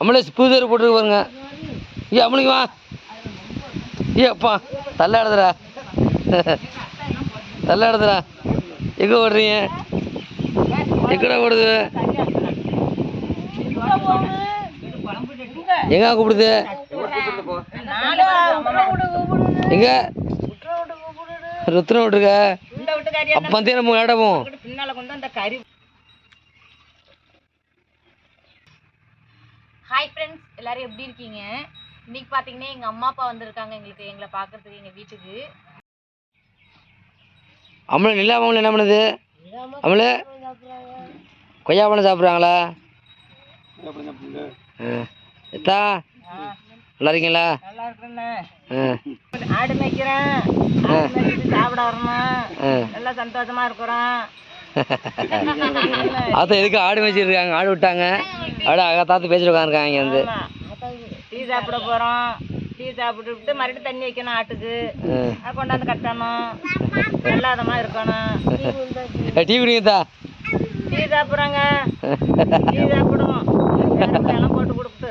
அம்மளே புதுதேர் போட்டுருக்கு பாருங்க. ஏ அம்மளுக்கு வா. ஏ அப்பா தள்ள இடதுடா தள்ள எங்கே ஓடுறீங்க? எங்கடா ஓடுது? எங்க கூப்பிடுது? எங்க? ருத்ரம் விட்டுருக்க. இந்த நம்ம விளையாடவும் ஃப்ரெண்ட்ஸ் எல்லாரும் எப்படி இருக்கீங்க? இன்னைக்கு பார்த்தீங்கன்னா எங்கள் அம்மா அப்பா வந்திருக்காங்க எங்களுக்கு எங்களை பார்க்கறதுக்கு எங்கள் வீட்டுக்கு. அம்மளை நிலா அம்மளை என்ன பண்ணுது? அம்மளை கொய்யா பழம் சாப்பிட்றாங்களா? எத்தா நல்லா இருக்கீங்களா? நல்லா ஆடு மேய்க்கிறேன். சாப்பிட வரணும் நல்லா சந்தோஷமா இருக்கிறோம். அதான் எதுக்கு ஆடு வச்சிருக்காங்க ஆடு விட்டாங்க. ஆடு அக்கா தாத்து பேசிட்டு உட்காந்துருக்காங்க வந்து. டீ சாப்பிட போறோம். டீ சாப்பிட்டு விட்டு மறுபடியும் தண்ணி வைக்கணும் ஆட்டுக்கு. அதை கொண்டாந்து கட்டணும். வெள்ளாதமா இருக்கணும். டீ குடிங்கத்தா டீ சாப்பிட்றாங்க. டீ சாப்பிடுவோம். போட்டு கொடுத்து.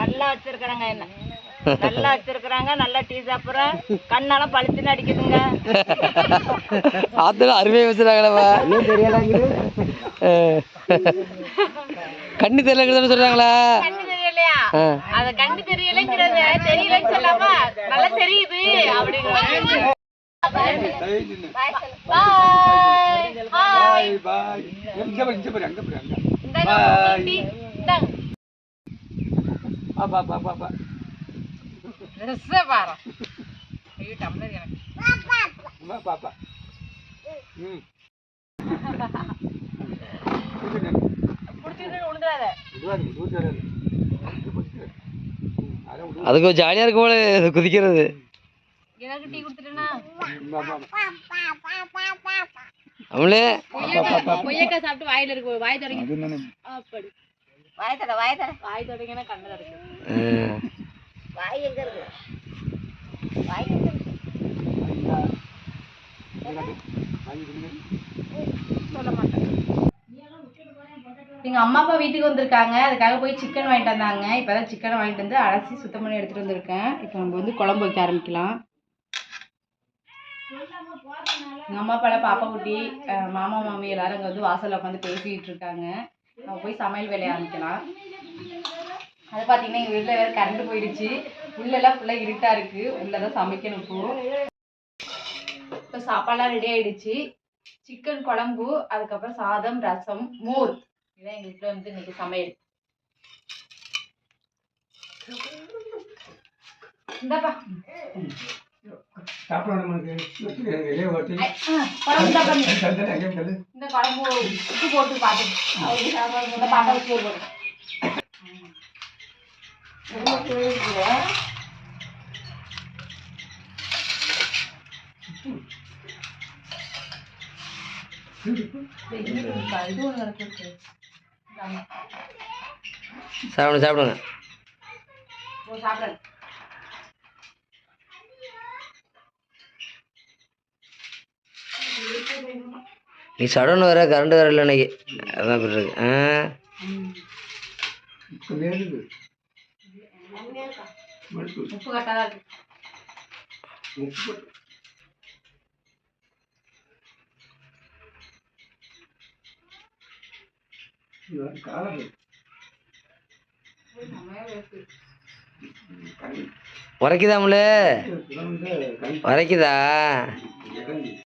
நல்லா வச்சிருக்கிறாங்க என்ன. நல்லா வச்சிருக்கிறாங்க நல்லா டீ சாப்பிட்றேன் கண்ணெல்லாம் பளிச்சுன்னு அடிக்குதுங்க. ஆத்துல அருமையாக வச்சுருக்காங்களப்பா கண்ணு தெரியலங்கிறத ஆ. அதை கண்டு தெரியலைங்கிறது தெரியலன்னு சொல்லாம நல்லா தெரியுது பாய் பாய். ட்ரெஸ்ஸை பாரு. ஐயோ டம்ளர் எனக்கு. பிடிச்சிட்டு விழுந்துடாத அதுக்கு ஜாலியாக இருக்கும் போல குதிக்கிறது. எனக்கு டீ கொடுத்துட்டேன்னா அவளே கொய்யக்காய் சாப்பிட்டு வாயில இருக்கு வாய் தொடங்கி. அப்படி. வாய தட வாய தட. வாய் தொடங்கினா கண்ணில் இருக்கு வாய் எங்க இருக்கு. வாய் எங்க அம்மா அப்பா வீட்டுக்கு வந்திருக்காங்க. அதுக்காக போய் சிக்கன் வாங்கிட்டு வந்தாங்க. இப்பதான் சிக்கனை வாங்கிட்டு வந்து அலசி சுத்தம் பண்ணி எடுத்துட்டு வந்திருக்கேன். இப்போ நம்ம வந்து குழம்பு வைக்க ஆரம்பிக்கலாம். எங்க அம்மா அப்பா பாப்பா குட்டி மாமா மாமி எல்லாரும் அங்க வந்து வாசல்ல உட்காந்து பேசிட்டு இருக்காங்க. நம்ம போய் சமையல் வேலையை ஆரம்பிக்கலாம். அது பார்த்தீங்கன்னா எங்கள் வீட்டில் வேறு கரண்ட் போயிடுச்சு. உள்ளெல்லாம் ஃபுல்லாக இருட்டாக இருக்குது உள்ளே தான் சமைக்கணும் இப்போ. இப்போ சாப்பாடுலாம் ரெடி ஆயிடுச்சு. சிக்கன் குழம்பு அதுக்கப்புறம் சாதம் ரசம் மோர். இதுதான் எங்கள் வீட்டில் வந்து இன்னைக்கு சமையல். இந்தாப்பா. இந்தா குழம்பு உப்பு போட்டு பார்த்து இந்த பாட்டை சாப்பிடுங்க சாப்பிடுங்க. சாப்பிடுங்க நீ சடன் வர கரண்ட் வரல இல்லை இன்னைக்கு. அதான் இருக்கு. ஆ? உப்பு கரெக்டாக தான் இருக்கு உரைக்குதா முள்ளு? உரைக்குதா?